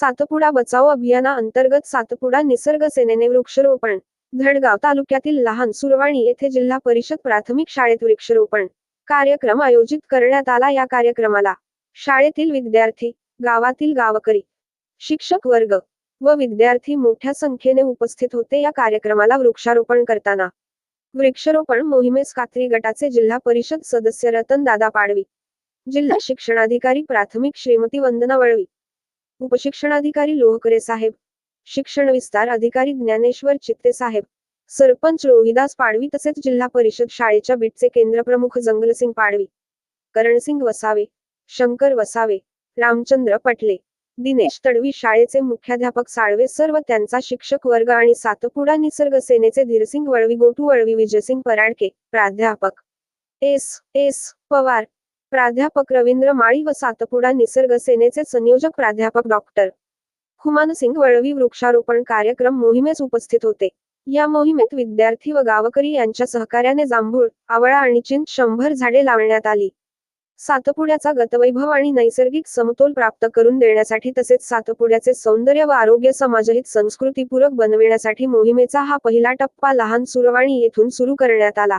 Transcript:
सातपुडा बचाव अभियाना अंतर्गत सातपुडा निसर्ग सेनेने वृक्षारोपण. धडगाव तालुक्यातील लहान सुरवाणी येथे जिल्हा परिषद प्राथमिक शाळेत वृक्षारोपण. कार्यक्रम आयोजित करण्यात आला या कार्यक्रमाला. शाळेतील विद्यार्थी गावातील गावकरी शिक्षक वर्ग व विद्यार्थी मोठ्या संख्येने उपस्थित होते या कार्यक्रमाला वृक्षारोपण करताना. वृक्षारोपण मोहिमेस कात्री गटाचे जिल्हा परिषद सदस्य रतन दादा पाडवी जिल्हा शिक्षणाधिकारी प्राथमिक श्रीमती वंदना वळवी उपशिक्षणाधिकारी लोहकरे साहेब शिक्षण विस्तार अधिकारी ज्ञानेश्वर चित्ते साहेब सरपंच रोहिदास पाडवी तसेच जिल्हा परिषद शाळेच्या बीटचे केंद्रप्रमुख जंगलसिंग पाडवी करणसिंग वसावे शंकर वसावे रामचंद्र पटले दिनेश तडवी शाळेचे मुख्याध्यापक साळवे सर्व त्यांचा शिक्षक वर्ग आणि सातपुडा निसर्ग सेनेचे धीरसिंग वळवी गोटू वळवी विजयसिंग पराडके प्राध्यापक एस एस पवार प्राध्यापक रवींद्र माळी व सातपुडा निसर्ग सेनेचे संयोजक प्राध्यापक डॉक्टर हुमानसिंग वळवी वृक्षारोपण कार्यक्रम मोहिमेस उपस्थित होते. या मोहिमेत विद्यार्थी व गावकरी यांच्या सहकार्याने जांभूळ आवळा आणि चिंच शंभर झाडे लावण्यात आली. सातपुड्याचा गतवैभव आणि नैसर्गिक समतोल प्राप्त करून देण्यासाठी तसेच सातपुड्याचे सौंदर्य व आरोग्य समाजहित संस्कृतीपूरक बनविण्यासाठी मोहिमेचा हा पहिला टप्पा लहान सुरवाणी येथून सुरू करण्यात आला.